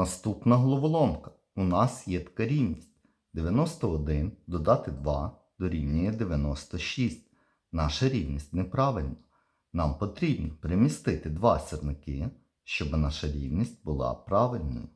Наступна головоломка. У нас є така рівність. 91 додати 2 дорівнює 96. Наша рівність неправильна. Нам потрібно перемістити два сірники, щоб наша рівність була правильною.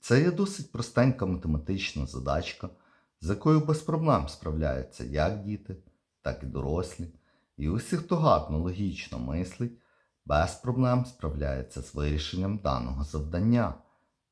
Це є досить простенька математична задачка, з якою без проблем справляються як діти, так і дорослі. І усі, хто гарно логічно мислить, без проблем справляється з вирішенням даного завдання.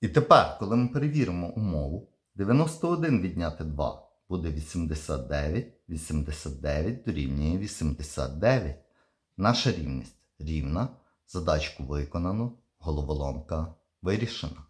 І тепер, коли ми перевіримо умову, 91 відняти 2 буде 89, 89 дорівнює 89. Наша рівність рівна, задачку виконано, головоломка вирішена.